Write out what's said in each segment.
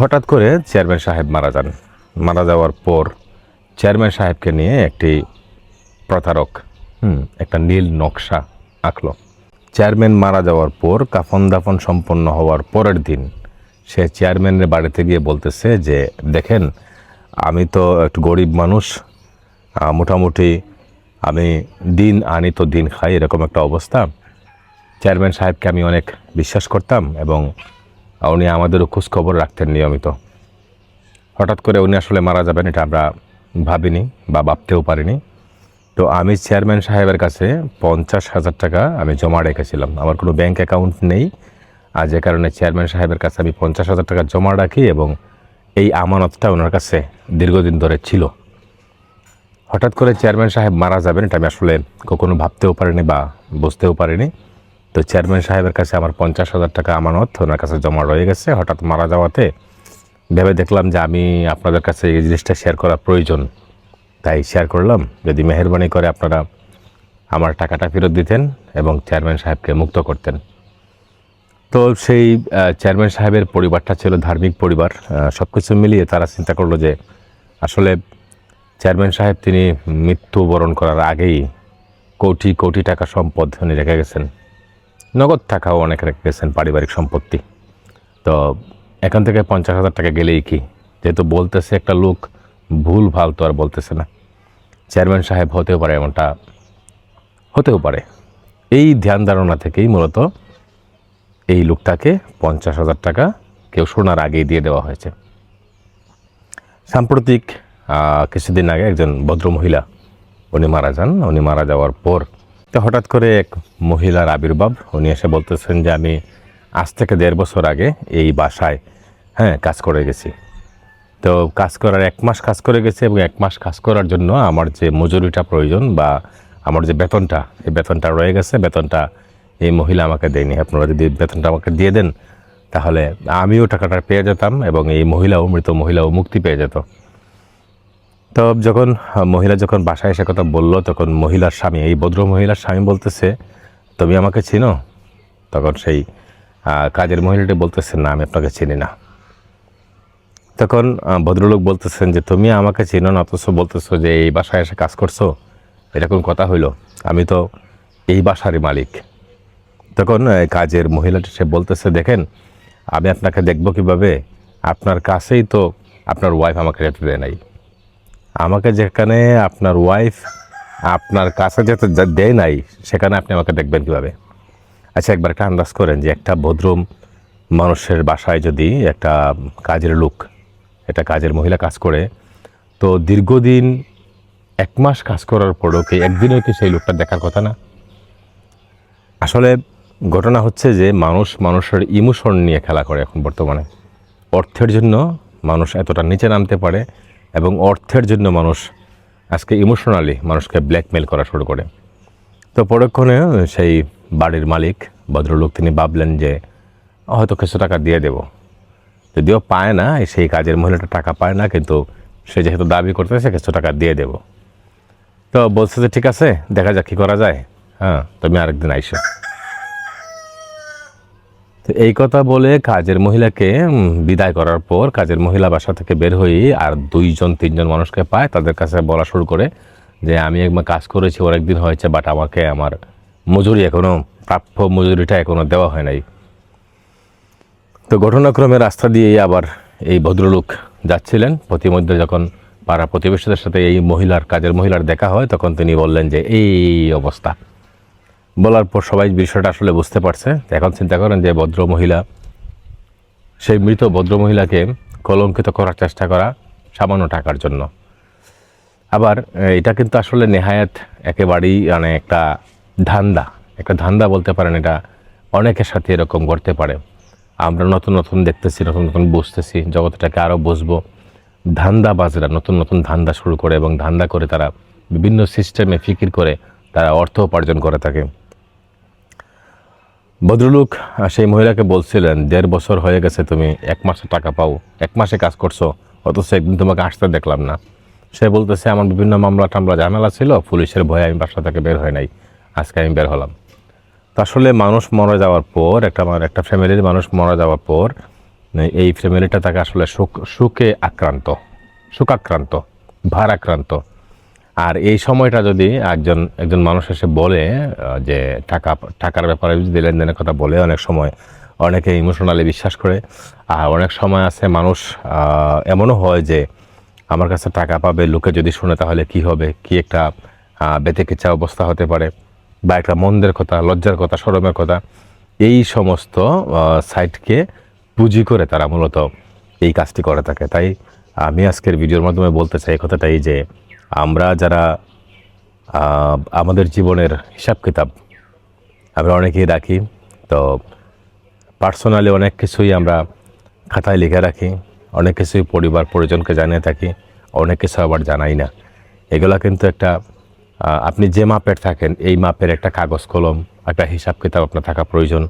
হঠাৎ করে চেয়ারম্যান সাহেব মারা যান। মারা যাওয়ার পর চেয়ারম্যান সাহেবকে নিয়ে একটি প্রতারক, হুম, একটা নীল নকশা আঁকলো। চেয়ারম্যান মারা যাওয়ার পর কাফন দাফন সম্পন্ন হওয়ার পরের দিন সে চেয়ারম্যানের বাড়িতে গিয়ে বলতেছে যে, দেখেন, আমি তো একটু গরিব মানুষ মোটামুটি আমি দিন আনি তো দিন খাই, এরকম একটা অবস্থা। চেয়ারম্যান সাহেবকে আমি অনেক বিশ্বাস করতাম এবং উনি আমাদেরও খোঁজখবর রাখতেন নিয়মিত। হঠাৎ করে উনি আসলে মারা যাবেন, এটা আমরা ভাবিনি বা ভাবতেও পারিনি। তো আমি চেয়ারম্যান সাহেবের কাছে পঞ্চাশ হাজার টাকা আমি জমা রেখেছিলাম। আমার কোনো ব্যাংক অ্যাকাউন্ট নেই। আর যে কারণে চেয়ারম্যান সাহেবের কাছে আমি পঞ্চাশ হাজার টাকা জমা রাখি এবং এই আমানতটা ওনার কাছে দীর্ঘদিন ধরে ছিল। হঠাৎ করে চেয়ারম্যান সাহেব মারা যাবেন, এটা আমি আসলে কখনো ভাবতেও পারিনি বা বুঝতেও পারিনি। তো চেয়ারম্যান সাহেবের কাছে আমার পঞ্চাশ হাজার টাকা আমানত, ওনার কাছে জমা রয়ে গেছে। হঠাৎ মারা যাওয়াতে ভেবে দেখলাম যে আমি আপনাদের কাছে এই জিনিসটা শেয়ার করা প্রয়োজন। তাই শেয়ার করলাম। যদি মেহরবানি করে আপনারা আমার টাকাটা ফেরত দিতেন এবং চেয়ারম্যান সাহেবকে মুক্ত করতেন। তো সেই চেয়ারম্যান সাহেবের পরিবারটা ছিল ধার্মিক পরিবার। সব কিছু মিলিয়ে তারা চিন্তা করল যে আসলে চেয়ারম্যান সাহেব তিনি মৃত্যুবরণ করার আগেই কোটি কোটি টাকা সম্পদ উনি রেখে গেছেন। নগদ টাকাও অনেক রেখে গেছেন পারিবারিক সম্পত্তি। তো এখান থেকে পঞ্চাশ হাজার টাকা গেলেই কি? যেহেতু বলতেছে একটা লোক ভুল ভালো তো আর বলতেছে না। চেয়ারম্যান সাহেব হতেও পারে এমনটা। হতেও পারে। এই ধ্যান ধারণা থেকেই মূলত এই লোকটাকে পঞ্চাশ হাজার টাকা কেউ শোনার আগেই দিয়ে দেওয়া হয়েছে। সাম্প্রতিক কিছুদিন আগে একজন ভদ্র মহিলা উনি মারা যান। উনি মারা যাওয়ার পর তো হঠাৎ করে এক মহিলার আবির্ভাব। উনি এসে বলতেছেন যে, আমি আজ থেকে দেড় বছর আগে এই বাসায় হ্যাঁ কাজ করে গেছি। তো কাজ করার এক মাস কাজ করে গেছি এবং এক মাস কাজ করার জন্য আমার যে মজুরিটা প্রয়োজন বা আমার যে বেতনটা, এই বেতনটা রয়ে গেছে। বেতনটা এই মহিলা আমাকে দেয়নি। আপনারা যদি বেতনটা আমাকে দিয়ে দেন, তাহলে আমিও টাকাটা পেয়ে যেতাম এবং এই মহিলাও, মৃত মহিলাও মুক্তি পেয়ে যেত। তো যখন মহিলা যখন বাসায় এসে কথা বলল, তখন মহিলার স্বামী, এই ভদ্র মহিলার স্বামী বলতেছে, তুমি আমাকে চিনো? তখন সেই কাজের মহিলাটি বলতেছে, না, আমি আপনাকে চিনি না। তখন ভদ্রলোক বলতেছেন যে, তুমি আমাকে চিনো না, অথচ বলতেছো যে, এই বাসায় এসে কাজ করছ? এরকম কথা হইল। আমি তো এই বাসারই মালিক। তখন কাজের মহিলাটি সে বলতেছে, দেখেন, আমি আপনাকে দেখব কীভাবে? আপনার কাছেই তো আপনার ওয়াইফ আমাকে যেতে দেয় নাই। আমাকে যেখানে আপনার ওয়াইফ আপনার কাছে যেতে দেয় নাই, সেখানে আপনি আমাকে দেখবেন কীভাবে? আচ্ছা একবার একটা আন্দাজ করেন যে একটা ভদ্র মানুষের বাসায় যদি একটা কাজের লোক, একটা কাজের মহিলা কাজ করে, তো দীর্ঘদিন এক মাস কাজ করার পরও কি একদিনও কি সেই লোকটা দেখার কথা না? আসলে ঘটনা হচ্ছে যে মানুষ মানুষের ইমোশন নিয়ে খেলা করে এখন বর্তমানে। অর্থের জন্য মানুষ এতটা নিচে নামতে পারে এবং অর্থের জন্য মানুষ আজকে ইমোশনালি মানুষকে ব্ল্যাকমেল করা শুরু করে। তো পরক্ষণে সেই বাড়ির মালিক, ভদ্রলোক, তিনি ভাবলেন যে হয়তো কিছু টাকা দিয়ে দেব। যদিও পায় না সেই কাজের মহিলাটা টাকা পায় না, কিন্তু সে যেহেতু দাবি করতেছে, কিছু টাকা দিয়ে দেব। তো বলছে যে, ঠিক আছে, দেখা যাক কী করা যায়। হ্যাঁ তুমি আরেকদিন আইসো। তো এই কথা বলে কাজের মহিলাকে বিদায় করার পর কাজের মহিলা বাসা থেকে বের হয়ে আর দুইজন, তিনজন মানুষকে পায় তাদের কাছে বলা শুরু করে যে, আমি একবার কাজ করেছি অনেকদিন হয়েছে বাট আমাকে আমার মজুরি এখনও প্রাপ্য মজুরিটা এখনও দেওয়া হয় নাই। তো ঘটনাক্রমে রাস্তা দিয়ে আবার এই ভদ্রলোক যাচ্ছিলেন। প্রতিমধ্যে যখন পাড়া প্রতিবেশীদের সাথে এই মহিলার, কাজের মহিলার দেখা হয়, তখন তিনি বললেন যে, এই অবস্থা। বলার পর সবাই বিষয়টা আসলে বুঝতে পারছে এখন চিন্তা করেন যে ভদ্র মহিলা, সেই মৃত ভদ্র মহিলাকে কলঙ্কিত করার চেষ্টা করা সামান্য টাকার জন্য। আবার এটা কিন্তু আসলে নেহায়াত একেবারেই মানে একটা ধান্দা একটা ধান্দা বলতে পারেন এটা, অনেকের সাথে এরকম করতে পারে। আমরা নতুন নতুন দেখতেছি, নতুন নতুন বুঝতেছি, জগৎটাকে আরও বুঝব। ধান্দাবাজরা নতুন নতুন ধান্দা শুরু করে এবং ধান্দা করে তারা বিভিন্ন সিস্টেমে ফিকির করে তারা অর্থ উপার্জন করে থাকে। ভদ্রলোক সেই মহিলাকে বলছিলেন, দেড় বছর হয়ে গেছে তুমি এক মাসে টাকা পাও, এক মাসে কাজ করছ, অথচ একদিন তোমাকে আসতে দেখলাম না। সে বলতেছে, আমার বিভিন্ন মামলা টামলা ঝামেলা ছিল, পুলিশের ভয়ে আমি বাসা থেকে বের হয় নাই, আজকে আমি বের হলাম। তো আসলে মানুষ মারা যাওয়ার পর, একটা একটা ফ্যামিলির মানুষ মারা যাওয়ার পর, এই ফ্যামিলিটা তাকে আসলে সুখ, সুখে আক্রান্ত, সুখাক্রান্ত ভার আক্রান্ত আর এই সময়টা যদি একজন একজন মানুষ এসে বলে যে টাকা, টাকার ব্যাপারে যদি লেনদেনের কথা বলে, অনেক সময় অনেকে ইমোশনালি বিশ্বাস করে, আর অনেক সময় আছে মানুষ এমনও হয় যে আমার কাছে টাকা পাবে, লোকে যদি শুনে তাহলে কি হবে, কি একটা বেতেকেচা অবস্থা হতে পারে, বা একটা মন্দের কথা, লজ্জার কথা, সরমের কথা, এই সমস্ত সাইটকে পুঁজি করে তারা মূলত এই কাজটি করে থাকে। তাই আমি আজকের ভিডিওর মাধ্যমে বলতে চাই কথাটাই যে আমরা যারা আমাদের জীবনের হিসাব কিতাব, আমরা অনেকেই রাখি, তো পার্সোনালি অনেক কিছুই আমরা খাতায় লিখে রাখি, অনেক কিছুই পরিবার পরিজনকে জানিয়ে থাকি, অনেক কিছু আবার জানাই না। এগুলা কিন্তু একটা আপনি যে মাপের থাকেন, এই মাপের একটা কাগজ কলম, একটা হিসাব কিতাব আপনার থাকা প্রয়োজন।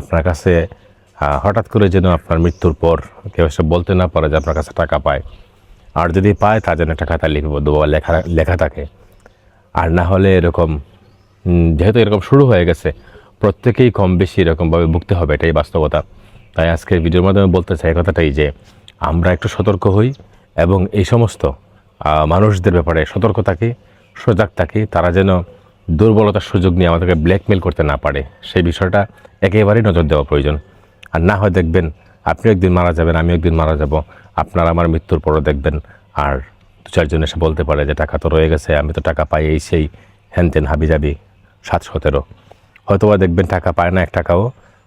আপনার কাছে হঠাৎ করে যেন আপনার মৃত্যুর পর কেউ এসে বলতে না পারে যে আপনার কাছে টাকা পায়। আর যদি পায়, তার জন্য একটা খাতা লিপিবদ্ধ বা লেখা লেখা থাকে। আর না হলে এরকম যেহেতু এরকম শুরু হয়ে গেছে, প্রত্যেকেই কম বেশি এরকমভাবে ভুগতে হবে, এটাই বাস্তবতা। তাই আজকের ভিডিওর মাধ্যমে বলতে চাই কথাটাই যে, আমরা একটু সতর্ক হই এবং এই সমস্ত মানুষদের ব্যাপারে সতর্ক থাকি, সজাগ থাকি, তারা যেন দুর্বলতার সুযোগ নিয়ে আমাদেরকে ব্ল্যাকমেল করতে না পারে, সেই বিষয়টা একেবারেই নজর দেওয়া প্রয়োজন। আর না হয় দেখবেন, আপনিও একদিন মারা যাবেন আমি একদিন মারা যাব। আপনার আমার মৃত্যুর পরও দেখবেন। আর দু চারজন এসে বলতে পারে যে টাকা তো রয়ে গেছে, আমি তো টাকা পাই এই সেই হ্যান তেন হাবি যাবি সাত সতেরো হয়তোবা দেখবেন টাকা পায় না এক টাকাও,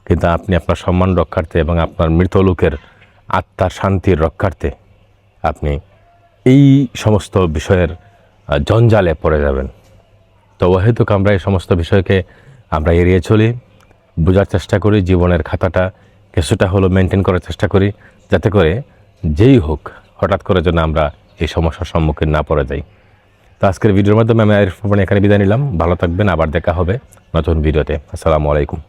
কিন্তু আপনি আপনার সম্মান রক্ষার্থে এবং আপনার মৃত লোকের আত্মার শান্তির রক্ষার্থে আপনি এই সমস্ত বিষয়ের জঞ্জালে পড়ে যাবেন। তো অহেতুক আমরা এই সমস্ত বিষয়কে আমরা এড়িয়ে চলি, বোঝার চেষ্টা করি, জীবনের খাতাটা কিছুটা হলো মেনটেন করার চেষ্টা করি, যাতে করে যেই হোক, হঠাৎ করে যেন আমরা এই সমস্যার সম্মুখীন না পড়ে যাই। তো আজকের ভিডিওর মাধ্যমে আমি আরিফ এখানে বিদায় নিলাম। ভালো থাকবেন, আবার দেখা হবে নতুন ভিডিওতে। আসসালামু আলাইকুম।